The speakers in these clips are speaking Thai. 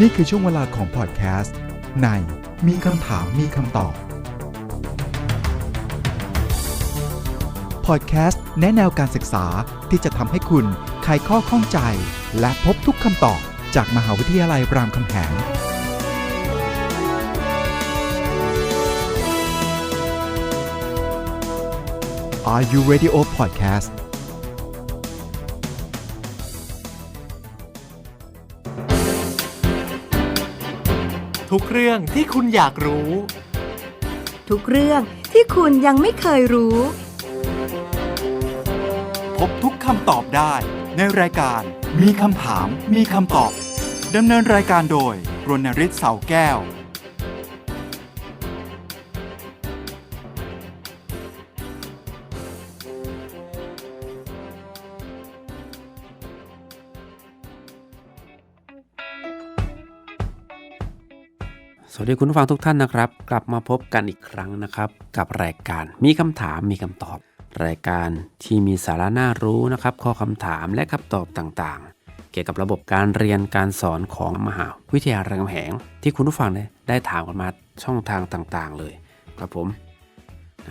นี่คือช่วงเวลาของพอดแคสต์ในมีคำถามมีคำตอบพอดแคสต์แนะแนวการศึกษาที่จะทำให้คุณไขข้อข้องใจ และพบทุกคำตอบจากมหาวิทยาลัยรามคำแหง Are You Radio Podcast ทุกเรื่องที่คุณอยากรู้ ทุกเรื่องที่คุณยังไม่เคยรู้ พบทุกคำตอบได้ ในรายการ มีคำถาม มีคำตอบดำเนินรายการโดยรณริศเสาแก้ว ดีคุณผู้ฟังทุกท่านนะครับ กลับมาพบกันอีกครั้งนะครับ กับรายการมีคำถามมีคำตอบ รายการที่มีสาระน่ารู้นะครับ ข้อคำถามและคำตอบต่างๆ เกี่ยวกับระบบการเรียนการสอนของมหาวิทยาลัยรามคำแหง ที่คุณผู้ฟังได้ถามกันมาช่องทางต่างๆ เลยครับผม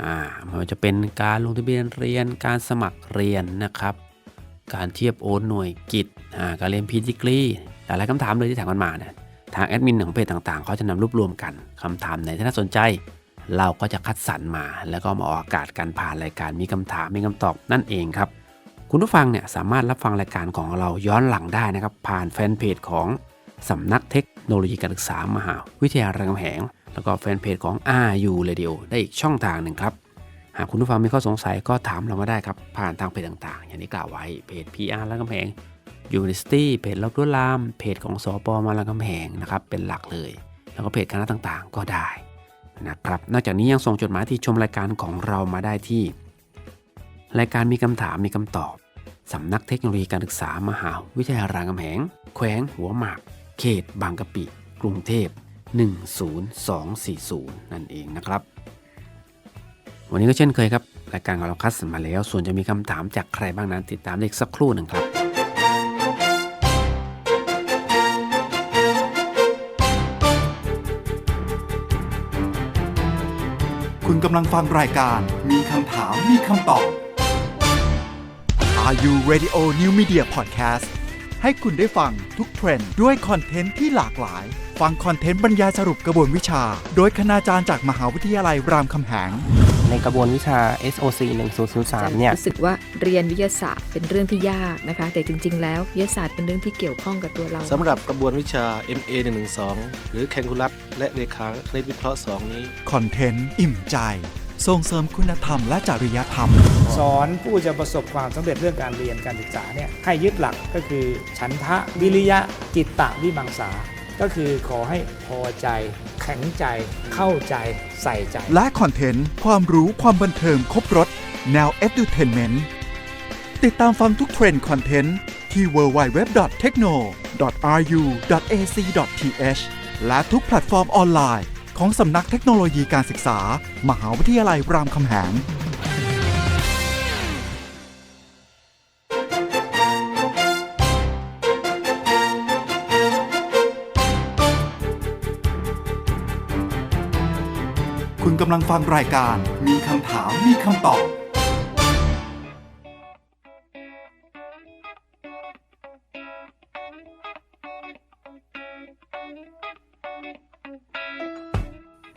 อ่าไม่ว่าจะเป็นการลงทะเบียนเรียนการสมัครเรียนนะครับ การเทียบโอนหน่วยกิจอ่าการเรียนพีดีกรีหลายๆคำถามเลยที่ถามกันมาเนี่ย ทางแอดมินของเพจต่างๆเขาจะนำรวบรวมกันคำถามไหนที่น่าสนใจ เราก็จะคัดสรรมา แล้วก็มาออกอากาศกันผ่านรายการมีคำถามมีคำตอบนั่นเองครับ คุณผู้ฟังเนี่ยสามารถรับฟังรายการของเราย้อนหลังได้นะครับ ผ่านแฟนเพจของสำนักเทคโนโลยีการศึกษามหาวิทยาลัยรามคำแหง แล้วก็แฟนเพจของ RU Radio ได้อีกช่องทางหนึ่งครับ หากคุณผู้ฟังมีข้อสงสัยก็ถามเรามาได้ครับ ผ่านทางเพจต่างๆ อย่างที่กล่าวไว้เพจ PR รามคำแหง University เพจล็อกด้วยลาม เพจของสอปมาลำคำแหงนะครับเป็นหลักเลย แล้วก็เพจคณะต่างๆ ก็ได้นะครับนอกจากนี้ยังส่งจดหมายที่ชมรายการของเรามาได้ที่ รายการมีคำถามมีคำตอบสำนักเทคโนโลยีการศึกษามหาวิทยาลัยรามคำแหง แขวงหัวหมาก เขต บางกะปิ กรุงเทพ 10240 นั่นเองนะครับ วันนี้ก็เช่นเคยครับ รายการของเราคัดสรรมาแล้ว ส่วนจะมีคำถามจากใครบ้างนั้นติดตามได้อีกสักครู่หนึ่งครับ คุณกำลังฟังรายการ มีคำถามมีคำตอบ Are You Radio New Media Podcast ให้คุณได้ฟังทุกเทรนด์ด้วยคอนเทนต์ที่หลากหลาย ฟังคอนเทนต์บรรยายสรุปกระบวนวิชา โดยคณาจารย์จากมหาวิทยาลัยรามคำแหง ในกระบวนวิชา SOC 1003เนี่ยรู้สึกว่าเรียนวิทยาศาสตร์เป็นเรื่องที่ยากนะคะ แต่จริง ๆ แล้ววิทยาศาสตร์เป็นเรื่องที่เกี่ยวข้องกับตัวเราสำหรับกระบวนวิชา MA 112หรือแคลคูลัสและเลขาคณิตวิเคราะห์ 2 นี้คอนเทนต์อิ่มใจส่งเสริมคุณธรรมและจริยธรรม สอนผู้จะประสบความสำเร็จเรื่องการเรียนการศึกษาเนี่ยให้ยึดหลักก็คือ ฉันทะวิริยะจิตตะวิมังสา ก็คือขอให้พอใจ แข็งใจ เข้าใจใส่ใจ และคอนเทนต์ ความรู้ความบันเทิงครบรถ แนว Edutainment ติดตามฟังทุกเทรนด์คอนเทนต์ที่ www.techno.ru.ac.th และทุกแพลตฟอร์มออนไลน์ ของสำนักเทคโนโลยีการศึกษา มหาวิทยาลัยรามคำแหง กำลังฟังรายการ มีคำถามมีคำตอบ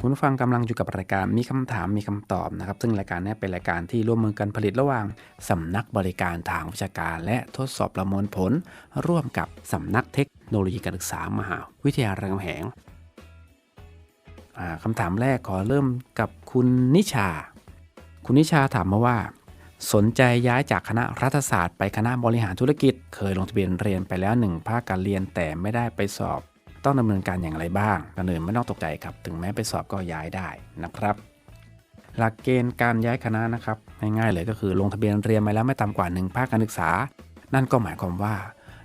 คุณผู้ฟังกำลังอยู่กับรายการมีคำถามมีคำตอบนะครับ ซึ่งรายการนี้เป็นรายการที่ร่วมมือกันผลิตระหว่างสำนักบริการทางวิชาการ และทดสอบประมวลผล ร่วมกับสำนักเทคโนโลยีการศึกษามหาวิทยาลัยรามคำแหง คำถามแรกขอเริ่มกับคุณนิชา คุณนิชาถามมาว่า สนใจย้ายจากคณะรัฐศาสตร์ไปคณะบริหารธุรกิจ เคยลงทะเบียนเรียนไปแล้วหนึ่งภาคการเรียนแต่ไม่ได้ไปสอบต้องดำเนินการอย่างไรบ้างก่อนอื่นไม่ต้องตกใจครับ ถึงแม้ไปสอบก็ย้ายได้นะครับ หลักเกณฑ์การย้ายคณะนะครับ ง่ายๆเลยก็คือลงทะเบียนเรียนมาแล้วไม่ต่ำกว่า 1 ภาคการศึกษา นั่นก็หมายความว่า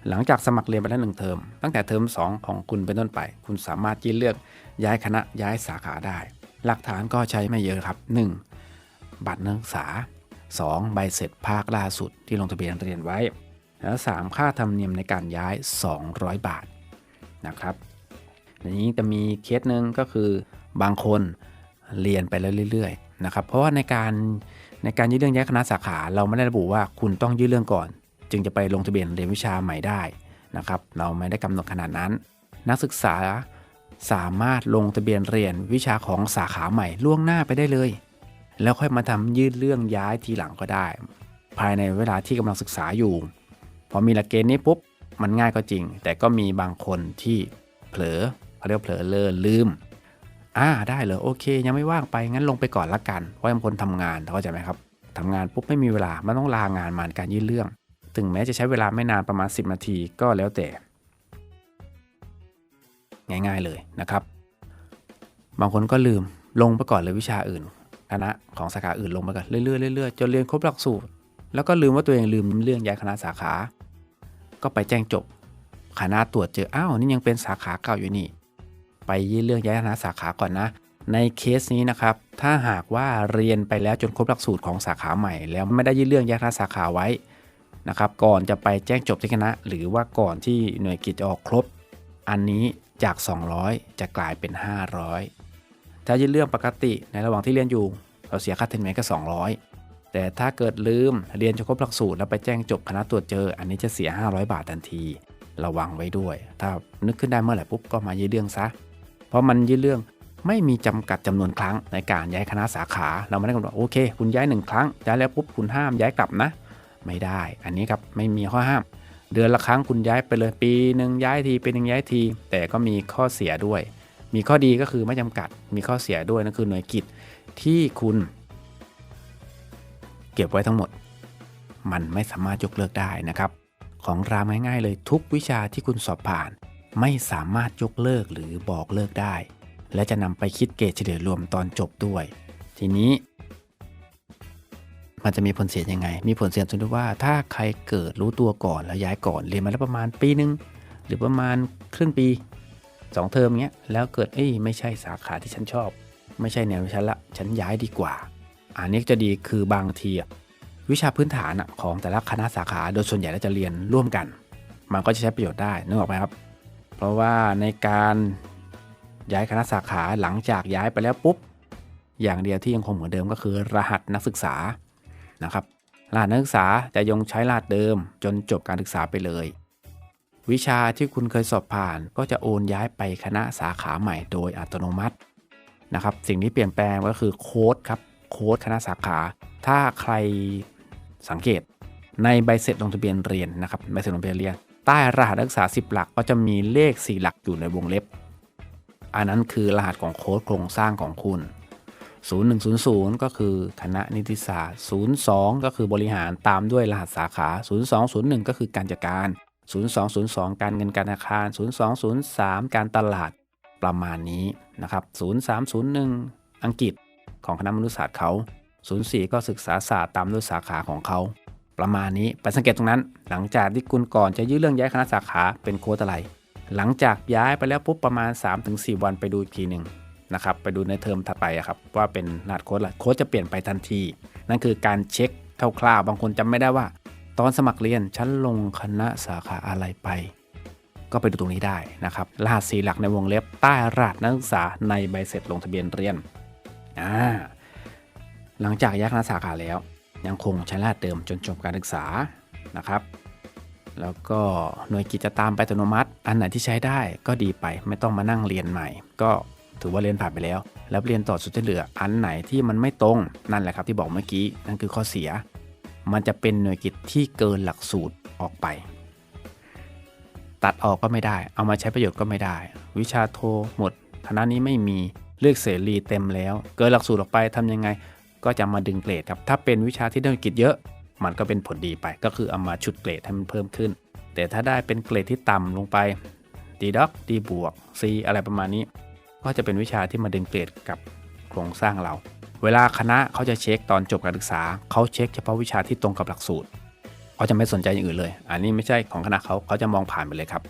หลังจากสมัครเรียนไปแล้วหนึ่งเทอมตั้งแต่เทอม2 ของคุณเป็นต้นไป คุณสามารถยื่นเลือก ย้ายคณะย้ายสาขาได้ หลักฐานก็ใช้ไม่เยอะครับ 1. บัตรนักศึกษา 2. ใบเสร็จภาคล่าสุดที่ลงทะเบียนเรียนไว้ และ 3. ค่าธรรมเนียมในการย้าย 200 บาทนะครับอย่างนี้จะมีเคสหนึ่งก็คือบางคนเรียนไปแล้วเรื่อยๆนะครับเพราะว่าในการในการยื่นเรื่องย้ายคณะสาขาเราไม่ได้ระบุว่าคุณต้องยื่นเรื่องก่อน จึงจะไปลงทะเบียนเรียนวิชาใหม่ได้นะครับ เราไม่ได้กำหนดขนาดนั้น นักศึกษา สามารถลงทะเบียนเรียนวิชาของสาขาใหม่ล่วงหน้าไปได้เลย แล้วค่อยมาทำยื่นเรื่องย้ายทีหลังก็ได้ ภายในเวลาที่กำลังศึกษาอยู่ พอมีหลักเกณฑ์นี้ปุ๊บมันง่ายก็จริง แต่ก็มีบางคนที่เผลอเขาเรียกว่าเผลอเลอลืมอ่าได้เหรอโอเค ยังไม่ว่างไปงั้นลงไปก่อนละกันเพราะบางคนทำงานเข้าใจไหมครับทำงานปุ๊บไม่มีเวลามันต้องลางานมานการยื่นเรื่อง ถึงแม้จะใช้เวลาไม่นานประมาณ 10 นาทีก็แล้วแต่ ง่าย ๆเลยนะครับ บางคนก็ลืมลงไปก่อนเลยวิชาอื่นคณะของสาขาอื่นลงไปก่อนเรื่อยๆเรื่อยๆจนเรียนครบหลักสูตร แล้วก็ลืมว่าตัวเองลืมเรื่องย้ายคณะสาขา ก็ไปแจ้งจบคณะตรวจเจออ้าวนี่ยังเป็นสาขาเก่าอยู่นี่ ไปยื่นเรื่องย้ายคณะสาขาก่อนนะ ในเคสนี้นะครับ ถ้าหากว่าเรียนไปแล้วจนครบหลักสูตรของสาขาใหม่ แล้วไม่ได้ยื่นเรื่องย้ายคณะสาขาไว้นะครับ ก่อนจะไปแจ้งจบที่คณะ หรือว่าก่อนที่หน่วยกิจจะออกครบ อันนี้ จาก 200 จะกลายเป็น 500 ถ้ายื่นเรื่องปกติในระหว่างที่เรียนอยู่ เราเสียค่าเทอมเมนก็ 200 แต่ถ้าเกิดลืมเรียนจนครบหลักสูตรแล้วไปแจ้งจบคณะตรวจเจอ อันนี้จะเสีย 500 บาททันทีระวังไว้ด้วย ถ้านึกขึ้นได้เมื่อไหร่ปุ๊บก็มายื่นเรื่องซะ เพราะมันยื่นเรื่องไม่มีจำกัดจำนวนครั้งในการย้ายคณะสาขา เราไม่ได้กำหนดโอเค คุณย้ายหนึ่งครั้งย้ายแล้วปุ๊บคุณห้ามย้ายกลับนะ ไม่ได้ อันนี้ครับไม่มีข้อห้าม เดือนละครั้งคุณย้ายไปเลยปีหนึ่งย้ายทีปีหนึ่งย้ายที แต่ก็มีข้อเสียด้วย มีข้อดีก็คือไม่จำกัด มีข้อเสียด้วยนั่นคือหน่วยกิจที่คุณ เก็บไว้ทั้งหมด มันไม่สามารถยกเลิกได้นะครับ ของรามง่ายๆเลยทุกวิชาที่คุณสอบผ่าน ไม่สามารถยกเลิกหรือบอกเลิกได้ และจะนำไปคิดเกรดเฉลี่ยรวมตอนจบด้วย ทีนี้ มันจะมีผลเสียยังไง มีผลเสียตรงที่ว่าถ้าใครเกิดรู้ตัวก่อนแล้วย้ายก่อนเรียนมาแล้วประมาณปีนึง หรือประมาณครึ่งปีสองเทอมเงี้ยแล้วเกิดเอ้ยไม่ใช่สาขาที่ฉันชอบ ไม่ใช่แนวฉันละฉันย้ายดีกว่า อันนี้จะดีคือบางทีวิชาพื้นฐานของแต่ละคณะสาขาโดยส่วนใหญ่แล้วจะเรียนร่วมกัน มันก็จะใช้ประโยชน์ได้นึกออกไหมครับ เพราะว่าในการย้ายคณะสาขาหลังจากย้ายไปแล้วปุ๊บ อย่างเดียวที่ยังคงเหมือนเดิมก็คือรหัสนักศึกษา นะครับรหัสนักศึกษาจะยังใช้รหัสเดิมจนจบการศึกษาไปเลย วิชาที่คุณเคยสอบผ่านก็จะโอนย้ายไปคณะสาขาใหม่โดยอัตโนมัตินะครับสิ่งที่เปลี่ยนแปลงก็คือโค้ดครับโค้ดคณะสาขา ถ้าใครสังเกตในใบเสร็จลงทะเบียนเรียนนะครับใบเสร็จลงทะเบียนเรียน ใต้รหัสนักศึกษา 10 หลักก็จะมีเลข 4 หลักอยู่ในวงเล็บ อันนั้นคือรหัสของโค้ดโครงสร้างของคุณ 0100 ก็คือคณะนิติศาสตร์ 02 ก็คือบริหารตามด้วยรหัสสาขา 0201 ก็คือการจัดการ 0202 การเงินการธนาคาร 0203 การตลาดประมาณนี้นะครับ 0301 อังกฤษของคณะมนุษยศาสตร์เขา 04 ก็ศึกษาศาสตร์ตามด้วยสาขาของเขาประมาณนี้ไปสังเกตตรงนั้น หลังจากที่คุณก่อนจะยื่นเรื่องย้ายคณะสาขาเป็นโค้ดอะไร หลังจากย้ายไปแล้วปุ๊บประมาณ 3-4 วันไปดูอีกทีหนึ่ง นะครับไปดูในเทอมถัดไปครับว่าเป็นรหัสโค้ดอะโค้ดจะเปลี่ยนไปทันที นั่นคือการเช็คคร่าวๆบางคนจำไม่ได้ว่า ตอนสมัครเรียนฉันลงคณะสาขาอะไรไป ก็ไปดูตรงนี้ได้นะครับรหัสสีหลักในวงเล็บใต้รหัสนักศึกษาในใบเสร็จลงทะเบียนเรียนอ่าหลังจากย้ายคณะสาขาแล้ว ยังคงใช้รหัสเดิมจนจบการศึกษานะครับแล้วก็หน่วยกิจจะตามไปอัตโนมัติ อันไหนที่ใช้ได้ก็ดีไปไม่ต้องมานั่งเรียนใหม่ ก็ ถือว่าเรียนผ่านไปแล้ว แล้วเรียนต่อสุดที่เหลืออันไหนที่มันไม่ตรงนั่นแหละครับที่บอกเมื่อกี้นั่นคือข้อเสีย มันจะเป็นหน่วยกิจที่เกินหลักสูตรออกไป ตัดออกก็ไม่ได้ เอามาใช้ประโยชน์ก็ไม่ได้ วิชาโทหมดคณะนี้ไม่มีเลือกเสรีเต็มแล้ว เกินหลักสูตรออกไปทำยังไง ก็จะมาดึงเกรดครับถ้าเป็นวิชาที่ได้กิจเยอะ มันก็เป็นผลดีไป ก็คือเอามาชุดเกรดให้มันเพิ่มขึ้น แต่ถ้าได้เป็นเกรดที่ต่ำลงไป D ด็อก D บวก C อะไรประมาณนี้ ก็จะเป็นวิชาที่มาดึงเกรดกับโครงสร้างเรา เวลาคณะเขาจะเช็คตอนจบการศึกษาเขาเช็คเฉพาะวิชาที่ตรงกับหลักสูตรเขาจะไม่สนใจอย่างอื่นเลย อันนี้ไม่ใช่ของคณะเขาเขาจะมองผ่านไปเลยครับ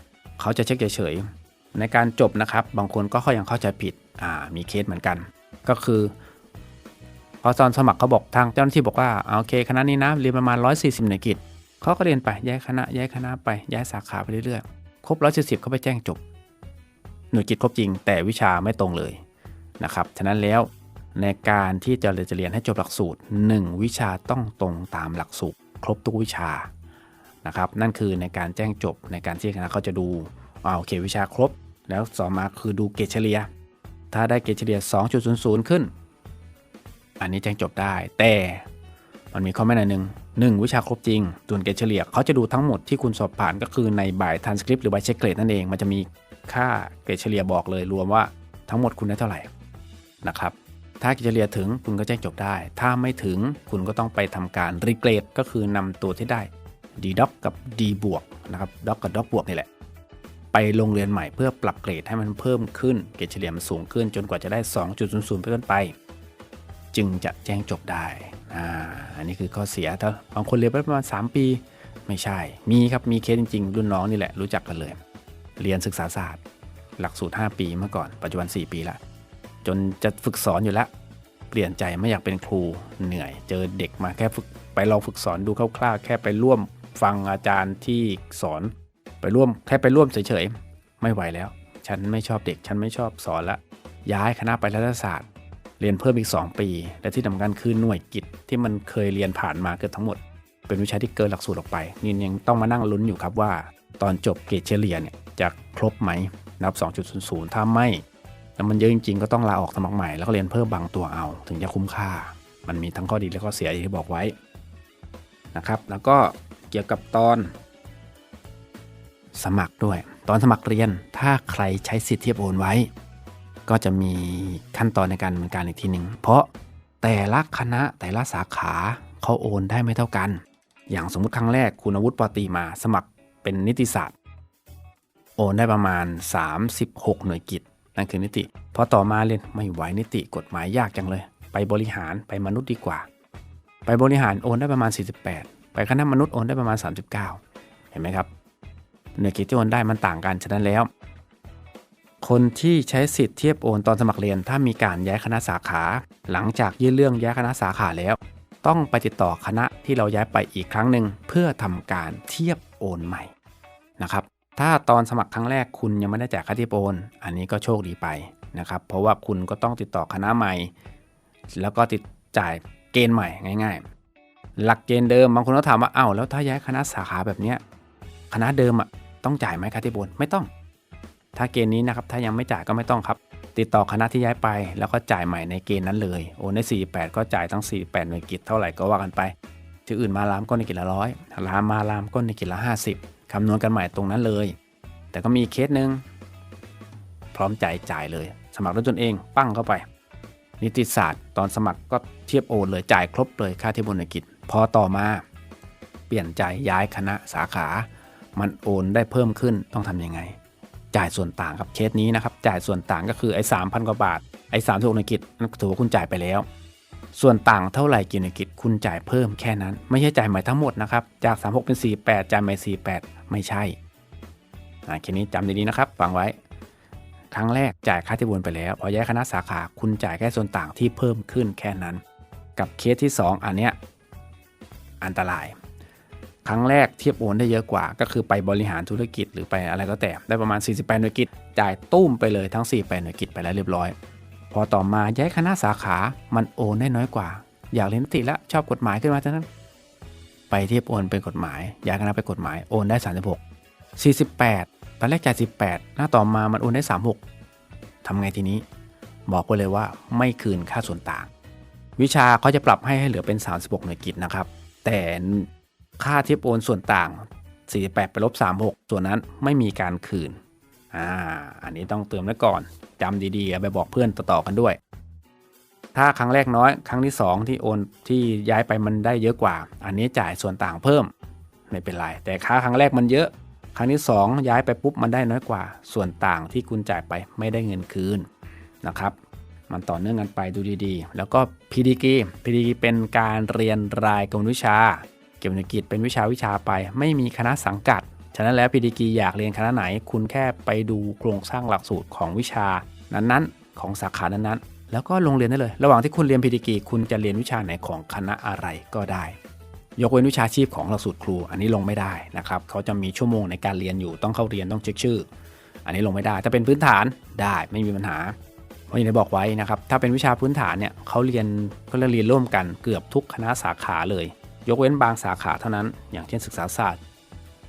เขาจะเช็คเฉยๆในการจบนะครับ บางคนก็เขายังเข้าใจผิดอ่ามีเคสเหมือนกัน ก็คือพอตอนสมัครเขาบอกทางเจ้าหน้าที่บอกว่าอ่าโอเคคณะนี้นะเรียนประมาณ 140หน่วยกิจเขาก็เรียนไปย้ายคณะย้ายคณะไปย้ายสาขาไปเรื่อยๆครบ140เขาไปแจ้งจบ หน่วยกิจครบจริง แต่วิชาไม่ตรงเลยนะครับฉะนั้นแล้วในการที่จะเรียนจะเรียนให้จบหลักสูตร 1 วิชาต้องตรงตามหลักสูตร ครบทุกวิชานะครับนั่นคือในการแจ้งจบในการที่คณะเขาจะดูอ่าโอเควิชาครบ แล้วสอมาคือดูเกรดเฉลี่ยถ้าได้เกรดเฉลี่ย 2.00 ขึ้น อันนี้แจ้งจบได้ แต่มันมีข้อแม้หน่อยหนึ่งหนึ่งวิชาครบจริงส่วนเกรดเฉลี่ยเขาจะดูทั้งหมดที่คุณสอบผ่านก็คือในบ่ายทันสคริปต์หรือใบเช็คเกรดนั่นเองมันจะมี ค่าเกรดเฉลี่ยบอกเลยรวมว่าทั้งหมดคุณได้เท่าไหร่นะครับ ถ้าเกรดเฉลี่ยถึงคุณก็แจ้งจบได้ ถ้าไม่ถึงคุณก็ต้องไปทำการรีเกรดก็คือนำตัวที่ได้ d ด็อกกับ d บวกนะครับด็อกกับด็อกบวกนี่แหละ ไปโรงเรียนใหม่เพื่อปรับเกรดให้มันเพิ่มขึ้น เกรดเฉลี่ยมันสูงขึ้น จนกว่าจะได้ 2.00ไปต้นไป จึงจะแจ้งจบได้อ่าอันนี้คือข้อเสียถ้าบางคนเรียนไปประมาณ 3 ปี ไม่ใช่ มีครับ มีเคสจริงๆ รุ่นน้องนี่แหละรู้จักกันเลย เรียนศึกษาศาสตร์ หลักสูตร 5 ปีเมื่อก่อนปัจจุบัน 4 ปีละจนจะฝึกสอนอยู่แล้ว เปลี่ยนใจไม่อยากเป็นครูเหนื่อย เจอเด็กมาแค่ฝึกไปลองฝึกสอนดูคร่าวๆแค่ไปร่วมฟังอาจารย์ที่สอน ไปร่วมแค่ไปร่วมเฉยๆไม่ไหวแล้ว ฉันไม่ชอบเด็กฉันไม่ชอบสอนละ ย้ายคณะไปรัฐศาสตร์ เรียนเพิ่มอีก 2 ปี และที่สำคัญคือหน่วยกิจที่มันเคยเรียนผ่านมาเกือบทั้งหมด เป็นวิชาที่เกินหลักสูตรออกไปนี่ยังต้องมานั่งลุ้นอยู่ครับว่า ตอนจบเกรดเฉลี่ยเนี่ย จะครบไหมนับ2.00 ถ้าไม่แล้วมันเยอะจริงๆก็ต้องลาออกสมัครใหม่แล้วก็เรียนเพิ่มบางตัวเอา ถึงจะคุ้มค่า มันมีทั้งข้อดีและข้อเสียอย่างที่บอกไว้นะครับ แล้วก็เกี่ยวกับตอนสมัครด้วย ตอนสมัครเรียนถ้าใครใช้สิทธิ์เทียบโอนไว้ ก็จะมีขั้นตอนในการดำเนินการอีกทีหนึ่งเพราะแต่ละคณะแต่ละสาขาเขาโอนได้ไม่เท่ากัน อย่างสมมุติครั้งแรกคุณอาวุธปอตีมาสมัครเป็นนิติศาสตร์ โอนได้ประมาณ 36 หน่วยกิจ นั่นคือนิติ พอต่อมาเรียนไม่ไหวนิติกฎหมายยากจังเลย ไปบริหารไปมนุษย์ดีกว่า ไปบริหารโอนได้ประมาณ 48 ไปคณะมนุษย์โอนได้ประมาณ 39 เห็นไหมครับหน่วยกิจที่โอนได้มันต่างกันฉะนั้นแล้ว คนที่ใช้สิทธิ์เทียบโอนตอนสมัครเรียน ถ้ามีการย้ายคณะสาขา หลังจากยื่นเรื่องย้ายคณะสาขาแล้ว ต้องไปติดต่อคณะที่เราย้ายไปอีกครั้งหนึ่งเพื่อทำการเทียบโอนใหม่นะครับ ถ้าตอนสมัครครั้งแรกคุณยังไม่ได้จ่ายค่าทียบโอนอันนี้ก็โชคดีไปนะครับ เพราะว่าคุณก็ต้องติดต่อคณะใหม่ แล้วก็ติดจ่ายเกณฑ์ใหม่ง่าย ๆ หลักเกณฑ์เดิมบางคนก็ถามว่าอ้าวแล้วถ้าย้ายคณะสาขาแบบเนี้ยคณะเดิมอะต้องจ่ายไหมค่าทียบโอนไม่ต้อง ถ้าเกณฑ์นี้นะครับถ้ายังไม่จ่ายก็ไม่ต้องครับ ติดต่อคณะที่ย้ายไป แล้วก็จ่ายใหม่ในเกณฑ์นั้นเลยโอนได้48 ก็จ่ายทั้ง 48หน่วยกิจเท่าไหร่ก็ว่ากันไปที่อื่นมารามก็ในกิจละร้อยรามมารามก็ในกิจละ50 คำนวณกันใหม่ตรงนั้นเลย แต่ก็มีเคสหนึ่งพร้อมจ่ายจ่ายเลย สมัครด้วยตนเองปั้งเข้าไป นิติศาสตร์ตอนสมัครก็เทียบโอนเลยจ่ายครบเลยค่าเทียบโอนกิจ พอต่อมา เปลี่ยนใจย้ายคณะสาขา มันโอนได้เพิ่มขึ้นต้องทำยังไง จ่ายส่วนต่างครับเคสนี้นะครับ จ่ายส่วนต่างก็คือไอ้สามพันกว่าบาทไอ้สามสิบหกนกิจนั่นถือว่าคุณจ่ายไปแล้ว ส่วนต่างเท่าไหร่กี่หน่วยกิจคุณจ่ายเพิ่มแค่นั้น ไม่ใช่จ่ายใหม่ทั้งหมดนะครับ จาก 36 เป็น 48 จ่ายใหม่ 48 ไม่ใช่อ่าเคสนี้จำดีๆนะครับฟังไว้ ครั้งแรกจ่ายค่าที่วนไปแล้วพอย้ายคณะสาขาคุณจ่ายแค่ส่วนต่างที่เพิ่มขึ้นแค่นั้น กับเคสที่ 2 อันเนี้ยอันตราย ครั้งแรกเทียบโอนได้เยอะกว่า ก็คือไปบริหารธุรกิจหรือไปอะไรก็แต่ได้ประมาณ 48 หน่วยกิจจ่ายตุ้มไปเลยทั้ง 48 หน่วยกิจไปแล้วเรียบร้อย พอต่อมาย้ายคณะสาขามันโอนได้น้อยกว่า อยากเรียนนิติแล้วชอบกฎหมายขึ้นมาฉะนั้นไปเทียบโอนเป็นกฎหมายย้ายคณะไปกฎหมายโอนได้ 36 48 ตอนแรกจ่าย18 หน้าต่อมามันโอนได้ 36ทำไงทีนี้ บอกไปเลยว่าไม่คืนค่าส่วนต่าง วิชาเขาจะปรับให้ให้เหลือเป็น 36 หน่วยกิจนะครับ แต่ค่าเทียบโอนส่วนต่าง 48 ไปลบ 36 ส่วนนั้นไม่มีการคืน อ่า อันนี้ต้องเติมไว้ก่อนจำดีๆไปบอกเพื่อนต่อๆกันด้วย ถ้าครั้งแรกน้อย ครั้งที่ 2 ที่โอนที่ย้ายไปมันได้เยอะกว่า อันนี้จ่ายส่วนต่างเพิ่มไม่เป็นไรแต่ค่าครั้งแรกมันเยอะ ครั้งที่ 2 ย้ายไปปุ๊บมันได้น้อยกว่า ส่วนต่างที่คุณจ่ายไปไม่ได้เงินคืนนะครับ มันต่อเนื่องกันไปดูดีๆ แล้วก็ PDG PDG เป็นการเรียนรายกรรมวิชา เก็บหน่วยกิจเป็นวิชาวิชาไป ไม่มีคณะสังกัด ฉะนั้นแล้ว PDG อยากเรียนคณะไหน คุณแค่ไปดูโครงสร้างหลักสูตรของวิชานั้นๆ ของสาขานั้นๆ แล้วก็ลงเรียนได้เลย ระหว่างที่คุณเรียน PDG คุณจะเรียนวิชาไหนของคณะอะไรก็ได้ ยกเว้นวิชาชีพของหลักสูตรครู อันนี้ลงไม่ได้นะครับเขาจะมีชั่วโมงในการเรียนอยู่ต้องเข้าเรียนต้องเช็คชื่อ อันนี้ลงไม่ได้ถ้าเป็นพื้นฐานได้ไม่มีปัญหาเพราะอย่างที่บอกไว้นะครับถ้าเป็นวิชาพื้นฐานเนี่ยเขาเรียนก็เรียนร่วมกันเกือบทุกคณะสาขาเลย ยกเว้นบางสาขาเท่านั้น อย่างเช่นศึกษาศาสตร์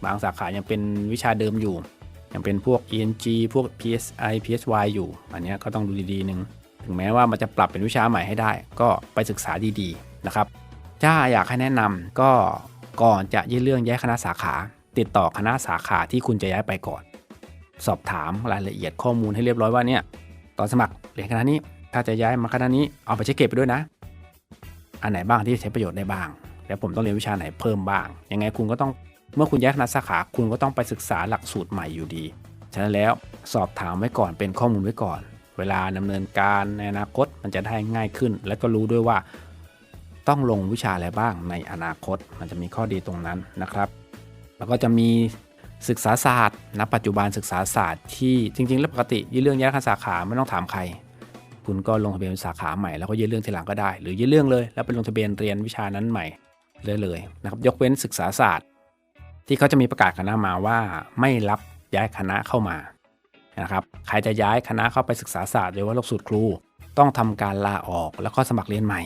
บางสาขายังเป็นวิชาเดิมอยู่ ยังเป็นพวก ENG พวก PSI PSY อยู่ อันนี้ก็ต้องดูดีๆหนึ่งถึงแม้ว่ามันจะปรับเป็นวิชาใหม่ให้ได้ ก็ไปศึกษาดีๆนะครับ ถ้าอยากให้แนะนำก็ก่อนจะยื่นเรื่องย้ายคณะสาขา ติดต่อคณะสาขาที่คุณจะย้ายไปก่อน สอบถามรายละเอียดข้อมูลให้เรียบร้อยว่าเนี่ยตอนสมัครเรียนคณะนี้ ถ้าจะย้ายมาคณะนี้เอาไปเช็คเก็บไปด้วยนะ อันไหนบ้างที่ใช้ประโยชน์ได้บ้าง แล้วผมต้องเรียนวิชาไหนเพิ่มบ้าง ยังไงคุณก็ต้อง เมื่อคุณย้ายคณะสาขาคุณก็ต้องไปศึกษาหลักสูตรใหม่อยู่ดี ฉะนั้นแล้วสอบถามไว้ก่อนเป็นข้อมูลไว้ก่อน เวลาดำเนินการในอนาคตมันจะได้ง่ายขึ้น และก็รู้ด้วยว่า ต้องลงวิชาอะไรบ้างในอนาคต มันจะมีข้อดีตรงนั้นนะครับ แล้วก็จะมีศึกษาศาสตร์ณปัจจุบันศึกษาศาสตร์ที่จริงๆ แล้วปกติยื่นเรื่องย้ายคณะสาขาไม่ต้องถามใคร คุณก็ลงทะเบียนสาขาใหม่แล้วก็ยื่นเรื่องทีหลังก็ได้ หรือยื่นเรื่องเลย แล้วไปลงทะเบียนเรียนวิชานั้นใหม่เลยเลยนะครับยกเว้นศึกษาศาสตร์ ที่เขาจะมีประกาศคณะมาว่าไม่รับย้ายคณะเข้ามานะครับใครจะย้ายคณะเข้าไปศึกษาศาสตร์หรือว่าหลักสูตรครู ต้องทำการลาออกแล้วก็สมัครเรียนใหม่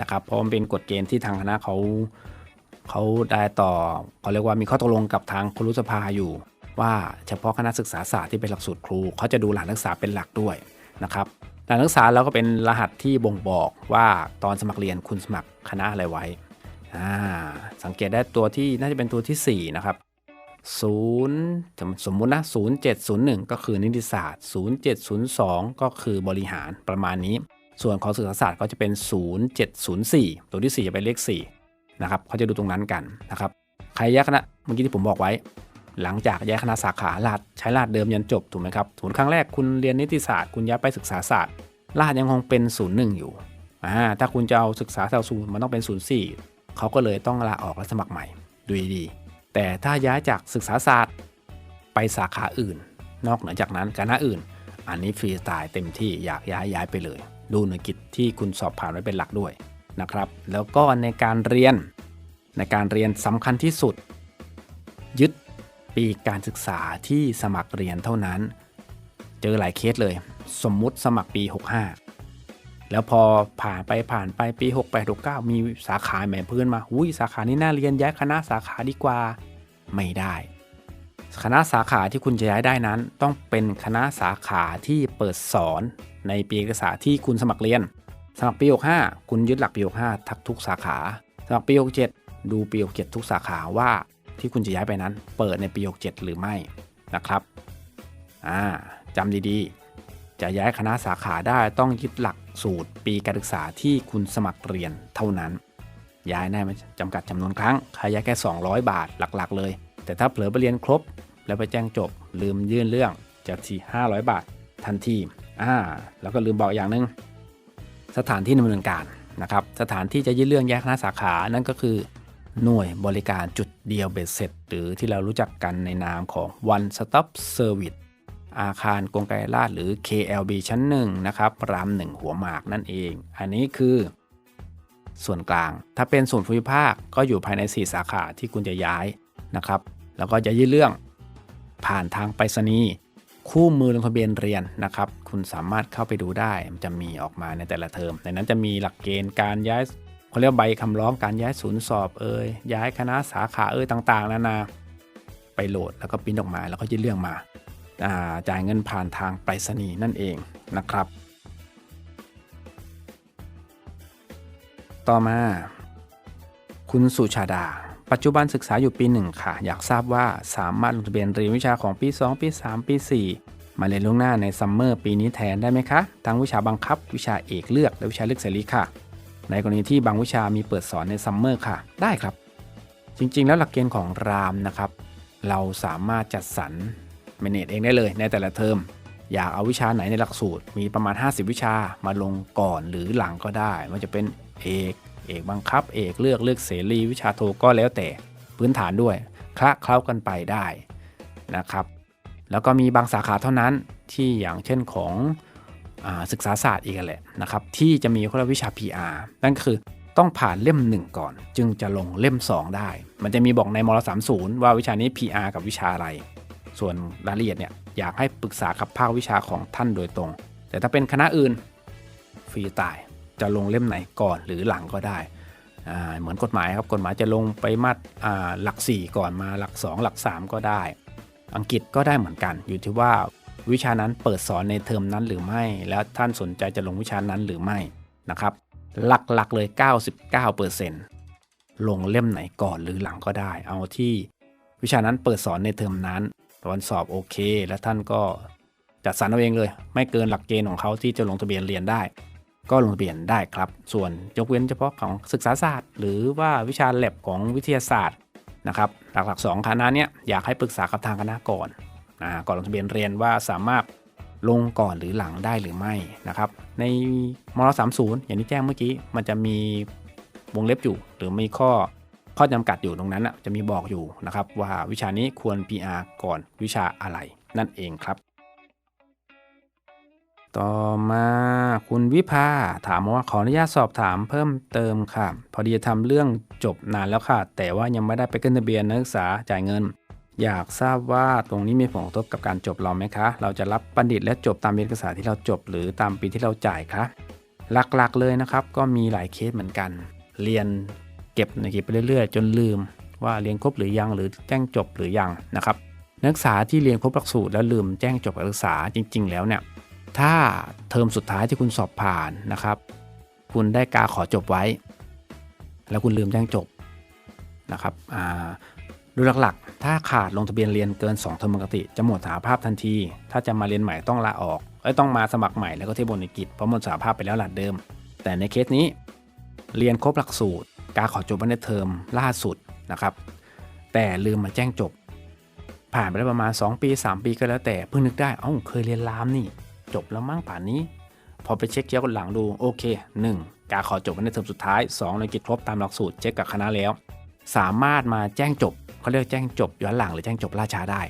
นะครับเพราะมันเป็นกฎเกณฑ์ที่ทางคณะเขาเขาได้ต่อเขาเรียกว่ามีข้อตกลงกับทางครุสภาอยู่ ว่าเฉพาะคณะศึกษาศาสตร์ที่เป็นหลักสูตรครูเขาจะดูหลักนักศึกษาเป็นหลักด้วยนะครับหลักนักศึกษาแล้วก็เป็นรหัสที่บ่งบอกว่าตอนสมัครเรียนคุณสมัครคณะอะไรไว้ อ่าสังเกตได้ตัวที่น่าจะเป็นตัวทีสี่ 4 นะครับ0สมมุตินะ0701 ก็คือนิติศาสตร์ 0702 ก็คือบริหารประมาณนี้ ส่วนของศึกษาศาสตร์ก็จะเป็น 0704 ตัวที่ 4 จะเป็นเลข4นะครับเขาจะดูตรงนั้นกันนะครับใครแยกคณะเมื่อกี้ที่ผมบอกไว้ หลังจากแยกคณะสาขาลาดใช้ลาดเดิมยันจบถูกไหมครับสมมติครั้งแรกคุณเรียนนิติศาสตร์คุณย้ายไปศึกษาศาสตร์ลาดยังคงเป็น 01 อยู่อ่าถ้าคุณจะเอาศึกษาแถวศูนย์มันต้องเป็น 04 เขาก็เลยต้องลาออกและสมัครใหม่ดูดีๆแต่ถ้าย้ายจากศึกษาศาสตร์ ไปสาขาอื่น นอกเหนือจากนั้นคณะอื่น อันนี้ฟรีสไตล์เต็มที่อยากย้ายย้ายไปเลย ดูหน่วยกิจที่คุณสอบผ่านไว้เป็นหลักด้วยนะครับ แล้วก็ในการเรียนในการเรียนสำคัญที่สุด ยึดปีการศึกษาที่สมัครเรียนเท่านั้น เจอหลายเคสเลย สมมุติสมัครปี 65 แล้วพอผ่านไปผ่านไปปี 68 69 มีสาขาใหม่เพื่อนมาอุ้ยสาขานี้น่าเรียนย้ายคณะสาขาดีกว่าไม่ได้ คณะสาขาที่คุณจะย้ายได้นั้น ต้องเป็นคณะสาขาที่เปิดสอนในปีการศึกษาที่คุณสมัครเรียนสมัครปี65คุณยึดหลักปี65ทักทุกสาขาสมัครปี67ดูปี67ทุกสาขาว่าที่คุณจะย้ายไปนั้น เปิดในปี67หรือไม่นะครับอ่าจำดีๆ จะย้ายคณะสาขาได้ต้องยึดหลัก สูตรปีการศึกษาที่คุณสมัครเรียนเท่านั้น ย้ายได้ไม่จำกัดจำนวนครั้งใครย้ายแค่ 200 บาทหลักๆ เลย แต่ถ้าเผลอไปเรียนครบ แล้วไปแจ้งจบ ลืมยื่นเรื่องจากที่ 500 บาท ทันทีอ่าแล้วก็ลืมบอกอย่างหนึง สถานที่ดำเนินการนะครับสถานที่จะยื่นเรื่องแยกคณะสาขานั่นก็คือหน่วยบริการจุดเดียวเบ็ดเสร็จ หรือที่เรารู้จักกันในนามของ One Stop Service อาคารกรงไกรลาดหรือ KLB ชั้นหนึ่งนะครับรามหนึ่งหัวหมากนั่นเอง อันนี้คือ ส่วนกลาง ถ้าเป็นส่วนภูมิภาคก็อยู่ภายใน 4 สาขาที่คุณจะย้ายนะครับ แล้วก็จะยื่นเรื่องผ่านทางไปรษณีย์คู่มือลงทะเบียนเรียนนะครับ คุณสามารถเข้าไปดูได้มันจะมีออกมาในแต่ละเทอม ในนั้นจะมีหลักเกณฑ์การย้ายเขาเรียกใบคำร้องการย้ายศูนย์สอบเอ่ยย้ายคณะสาขาเอ่ยต่างๆนานาไปโหลดแล้วก็ปริ้นออกมาแล้วก็ยื่นเรื่องมา จ่ายเงินผ่านทางไปรษณีย์นั่นเองนะครับ ต่อมา คุณสุชาดา ปัจจุบันศึกษาอยู่ปี 1 ค่ะ อยากทราบว่าสามารถลงทะเบียนเรียนวิชาของปี 2 ปี 3 ปี 4 มาเรียนล่วงหน้าในซัมเมอร์ปีนี้แทนได้ไหมคะ ทั้งวิชาบังคับ วิชาเอกเลือก และวิชาเลือกเสรีค่ะ ในกรณีที่บางวิชามีเปิดสอนในซัมเมอร์ค่ะ ได้ครับ จริงๆ แล้วหลักเกณฑ์ของรามนะครับ เราสามารถจัดสรร เมเนจเองได้เลยในแต่ละเทอม อยากเอาวิชาไหนในหลักสูตร มีประมาณ 50 วิชามาลงก่อนหรือหลังก็ได้มันจะเป็นเอกเอกบังคับ เอกเลือกเลือกเสรีวิชาโทก็แล้วแต่พื้นฐานด้วยคละเคล้ากันไปได้นะครับ แล้วก็มีบางสาขาเท่านั้นที่อย่างเช่นของอศึกษาศาสตร์อีกแหละนะครับ ที่จะมีเขาเรียกวิชา PR นั่นก็คือต้องผ่านเล่ม 1 ก่อน จึงจะลงเล่ม 2 ได้ มันจะมีบอกในมร30 ว่าวิชานี้ PR กับวิชาอะไร ส่วนรายละเอียดเนี่ยอยากให้ปรึกษากับภาควิชาของท่านโดยตรง แต่ถ้าเป็นคณะอื่นฟรีตล์จะลงเล่มไหนก่อนหรือหลังก็ได้เหมือนกฎหมายครับกฎหมายจะลงไปมาตหลัก 4 ก่อนมาหลัก 2 หลัก 3 ก็ได้ อังกฤษก็ได้เหมือนกัน อยู่ที่ว่าวิชานั้นเปิดสอนในเทอมนั้นหรือไม่ แล้วท่านสนใจจะลงวิชานั้นหรือไม่นะครับ หลักๆเลย 99%ลงเล่มไหนก่อนหรือหลังก็ได้ เอาที่วิชานั้นเปิดสอนในเทอมนั้น ตอนสอบโอเค แล้วท่านก็จัดสรรเอาเองเลย ไม่เกินหลักเกณฑ์ของเขาที่จะลงทะเบียนเรียนได้ ก็ลงทะเบียนได้ครับ ส่วนยกเว้นเฉพาะของศึกษาศาสตร์ หรือว่าวิชาแลบของวิทยาศาสตร์นะครับหลักๆ2คณะเนี้ยอยากให้ปรึกษากับทางคณะก่อนอ่าก่อนลงทะเบียนเรียนว่าสามารถลงก่อนหรือหลังได้หรือไม่นะครับในมร30อย่างที่แจ้งเมื่อกี้มันจะมีวงเล็บอยู่ หรือมีข้อ ข้อจำกัดอยู่ตรงนั้นนะจะมีบอกอยู่นะครับว่าวิชานี้ควร PR ก่อนวิชาอะไรนั่นเองครับ ต่อมาคุณวิภาถามมาว่าขออนุญาตสอบถามเพิ่มเติมค่ะ พอดีจะทำเรื่องจบนานแล้วค่ะ แต่ว่ายังไม่ได้ไปขึ้นทะเบียนนักศึกษาจ่ายเงิน อยากทราบว่าตรงนี้มีผลกระทบกับการจบเราไหมคะ เราจะรับบัณฑิตและจบตามเอกสารที่เราจบ หรือตามปีที่เราจ่ายคะหลักๆเลยนะครับ ก็มีหลายเคสเหมือนกัน เรียน เก็บในเก็บไปเรื่อยๆ จนลืม ว่าเรียนครบหรือยังหรือแจ้งจบหรือยังนะครับนักศึกษาที่เรียนครบหลักสูตรแล้วลืมแจ้งจบการศึกษาจริง ๆ แล้วเนี่ยถ้าเทอมสุดท้ายที่คุณสอบผ่านนะครับ คุณได้กาขอจบไว้ แล้วคุณลืมแจ้งจบนะครับอ่าโดยหลักๆ ถ้าขาดลงทะเบียนเรียนเกิน 2 เทอมปกติ จะหมดสาภาพทันที ถ้าจะมาเรียนใหม่ต้องลาออกเอ้ยต้องมาสมัครใหม่แล้วก็เทบนกิจเพราะหมดสาภาพไปแล้วหลักเดิม แต่ในเคสนี้ เรียนครบหลักสูตร การขอจบว้ในเทอมล่าสุดนะครับ แต่ลืมมาแจ้งจบ ผ่านไปแล้วประมาณ 2 ปี 3 ปีก็แล้วแต่เพิ่งนึกได้เอ้าเคยเรียนรามนี่ จบแล้วมั้งป่านนี้ พอไปเช็คย้อนหลังดูโอเค 1. การขอจบในเทอมสุดท้าย2ในกิจครบตามหลักสูตรเช็คกับคณะแล้ว สามารถมาแจ้งจบเขาเรียกแจ้งจบย้อนหลังหรือแจ้งจบล่าช้าได้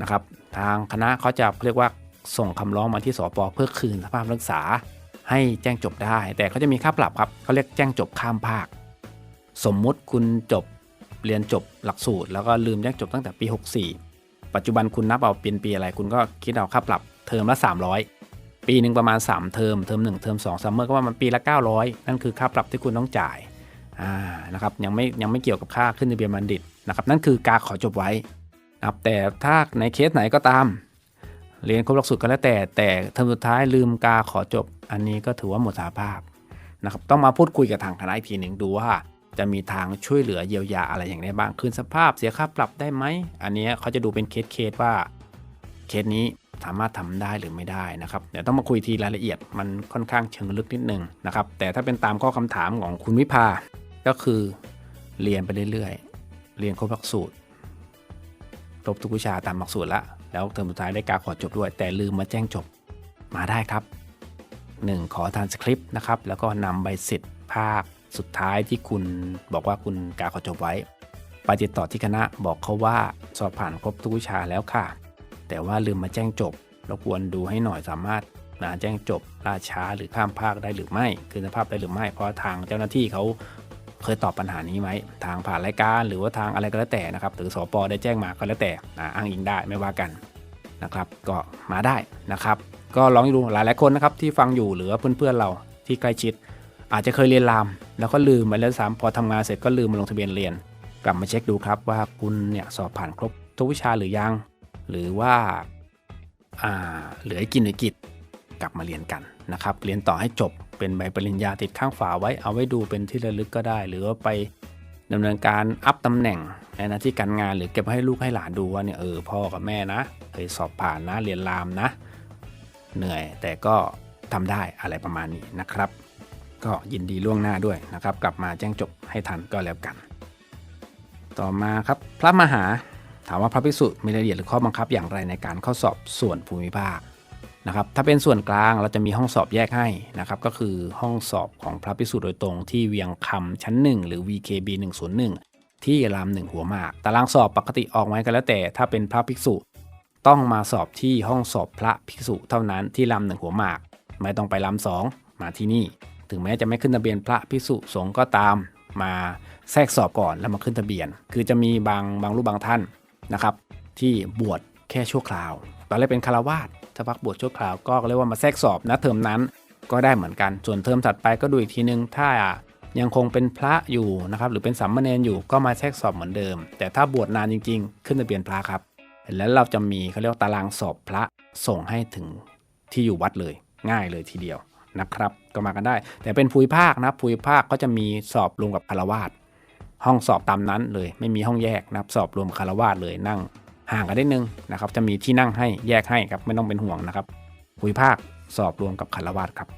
นะครับทางคณะเขาจะเรียกว่าส่งคำร้องมาที่สปเพื่อคืนสภาพนักศึกษา ให้แจ้งจบได้ แต่เขาจะมีค่าปรับครับเขาเรียกแจ้งจบข้ามภาค สมมุติคุณจบเรียนจบหลักสูตร แล้วก็ลืมแจ้งจบตั้งแต่ปี 64 ปัจจุบันคุณนับเอาเป็นปีอะไร คุณก็คิดเอาค่าปรับเทอมละ 300 ปีหนึ่งประมาณ 3 เทอม เทอม1เทอม2ซัมเมอร์ก็ว่ามันปีละ 900 นั่นคือค่าปรับที่คุณต้องจ่ายอ่านะครับยังไม่ยังไม่เกี่ยวกับค่าขึ้นทะเบียนบัณฑิตนะครับนั่นคือการขอจบไว้นะครับแต่ถ้าในเคสไหนก็ตาม เรียนครบหลักสูตรก็แล้วแต่ แต่เทอมสุดท้ายลืมกาขอจบ อันนี้ก็ถือว่าหมดสาภาพนะครับต้องมาพูดคุยกับทางคณะอีกทีหนึ่งดูว่า จะมีทางช่วยเหลือเยียวยาอะไรอย่างไรบ้างคืนสภาพเสียค่าปรับได้ไหม อันนี้เขาจะดูเป็นเคสเคสว่าเคสนี้สามารถทำได้หรือไม่ได้นะครับเดี๋ยวต้องมาคุยทีรายละเอียดมันค่อนข้างเชิงลึกนิดนึงนะครับแต่ถ้าเป็นตามข้อคำถามของคุณวิภา ก็คือเรียนไปเรื่อยๆ เรียนครบหลักสูตรครบทุกวิชาตามหลักสูตรละแล้วเทอมสุดท้ายได้การขอจบด้วย แต่ลืมมาแจ้งจบมาได้ครับ 1. ขอทานสคริปต์นะครับแล้วก็นำใบเสร็จภาค สุดท้ายที่คุณบอกว่าคุณกาขอจบไว้ไปติดต่อที่คณะบอกเขาว่าสอบผ่านครบทุกวิชาแล้วค่ะ แต่ว่าลืมมาแจ้งจบรบกวนดูให้หน่อยสามารถนะแจ้งจบล่าช้าหรือข้ามภาคได้หรือไม่คืนสภาพได้หรือไม่เพราะทางเจ้าหน้าที่เขาเคยตอบปัญหานี้ไหมทางผ่านรายการหรือว่าทางอะไรก็แล้วแต่นะครับหรือสปอได้แจ้งมาก็แล้วแต่อ้างอิงได้ไม่ว่ากันนะครับ ก็มาได้นะครับ ก็ลองดูหลายๆคนนะครับที่ฟังอยู่หรือว่าเพื่อนๆเราที่ใกล้ชิด อาจจะเคยเรียนราม แล้วก็ลืมไปแล้วซ้ำพอทำงานเสร็จก็ลืมมาลงทะเบียนเรียน กลับมาเช็คดูครับว่าคุณเนี่ยสอบผ่านครบทุกวิชาหรือยัง หรือว่าอ่าเหลือกินหรือกิจกลับมาเรียนกันนะครับเรียนต่อให้จบเป็นใบปริญญาติดข้างฝาไว้เอาไว้ดูเป็นที่ระลึกก็ได้ หรือว่าไปดำเนินการอัพตำแหน่งในหน้าที่การงานหรือเก็บให้ลูกให้หลานดูว่าเนี่ยเออพ่อกับแม่นะเคยสอบผ่านนะเรียนรามนะ เหนื่อยแต่ก็ทำได้อะไรประมาณนี้นะครับ ก็ยินดีล่วงหน้าด้วยนะครับ กลับมาแจ้งจบให้ทันก็แล้วกัน ต่อมาครับพระมหาถามว่าพระภิกษุมีรายละเอียดหรือข้อบังคับอย่างไรในการเข้าสอบส่วนภูมิภาคนะครับถ้าเป็นส่วนกลางเราจะมีห้องสอบแยกให้นะครับก็คือห้องสอบของพระภิกษุโดยตรงที่เวียงคำชั้น 1 หรือ VKB 101 ที่รามหนึ่งหัวมาก ตารางสอบปกติออกไหมก็แล้วแต่ ถ้าเป็นพระภิกษุต้องมาสอบที่ห้องสอบพระภิกษุเท่านั้นที่ลำหนึ่งหัวมาก ไม่ต้องไปลำสองมาที่นี่ ถึงแม้จะไม่ขึ้นทะเบียนพระภิกษุสงฆ์ก็ตามมาแทรกสอบก่อนแล้วมาขึ้นทะเบียน คือจะมีบางบางรูปบางท่านนะครับที่บวชแค่ชั่วคราว ตอนแรกเป็นคารวาสถ้าพักบวชชั่วคราวก็เรียกว่ามาแทรกสอบนะเทอมนั้นก็ได้เหมือนกัน ส่วนเทอมถัดไปก็ดูอีกทีนึง ถ้ายังคงเป็นพระอยู่นะครับหรือเป็นสามเณรอยู่ก็มาแทรกสอบเหมือนเดิม แต่ถ้าบวชนานจริง ๆ ขึ้นทะเบียนพระครับ แล้วเราจะมีเขาเรียกตารางสอบพระส่งให้ถึงที่อยู่วัดเลย ง่ายเลยทีเดียวนะครับ ก็มากันได้ แต่เป็นภูมิภาคนะภูมิภาคก็จะมีสอบรวมกับคารวาสห้องสอบตามนั้นเลย ไม่มีห้องแยกนะครับสอบรวมคารวาสเลยนั่งห่างกันได้นึงนะครับ จะมีที่นั่งให้แยกให้ครับไม่ต้องเป็นห่วงนะครับภูมิภาคสอบรวมกับคารวาสครับ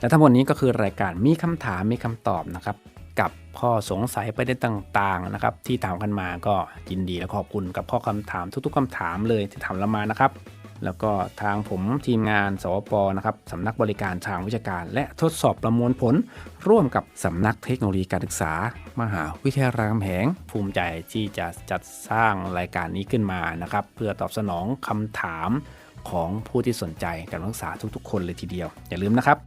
และทั้งหมดนี้ก็คือรายการมีคำถามมีคำตอบนะครับ กับข้อสงสัยประเด็นต่างๆนะครับ ที่ถามกันมาก็ยินดีและขอบคุณกับข้อคำถามทุก ๆคำถามเลยที่ถามเรามานะครับ แล้วก็ทางผมทีมงานสวปนะครับสำนักบริการทางวิชาการ และทดสอบประมวลผล ร่วมกับสำนักเทคโนโลยีการศึกษา มหาวิทยาลัยรามคำแหง ภูมิใจที่จะจัดสร้างรายการนี้ขึ้นมานะครับ เพื่อตอบสนองคำถามของผู้ที่สนใจการศึกษาทุกๆ คนเลยทีเดียว อย่าลืมนะครับ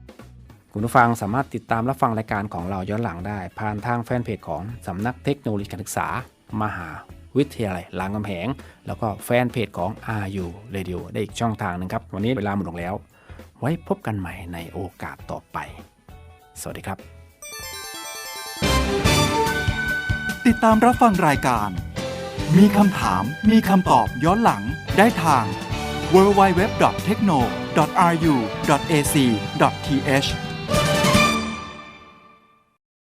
คุณผู้ฟังสามารถติดตามรับฟังรายการของเราย้อนหลังได้ ผ่านทางแฟนเพจของสำนักเทคโนโลยีการศึกษา มหา วิทยาลัยรามคำแหง แล้วก็แฟนเพจของ RU Radio ได้อีกช่องทางหนึงครับ วันนี้เวลาหมดลงแล้ว ไว้พบกันใหม่ในโอกาสต่อไป สวัสดีครับ ติดตามรับฟังรายการ มีคำถาม มีคำตอบย้อนหลังได้ทาง www.techno.ru.ac.th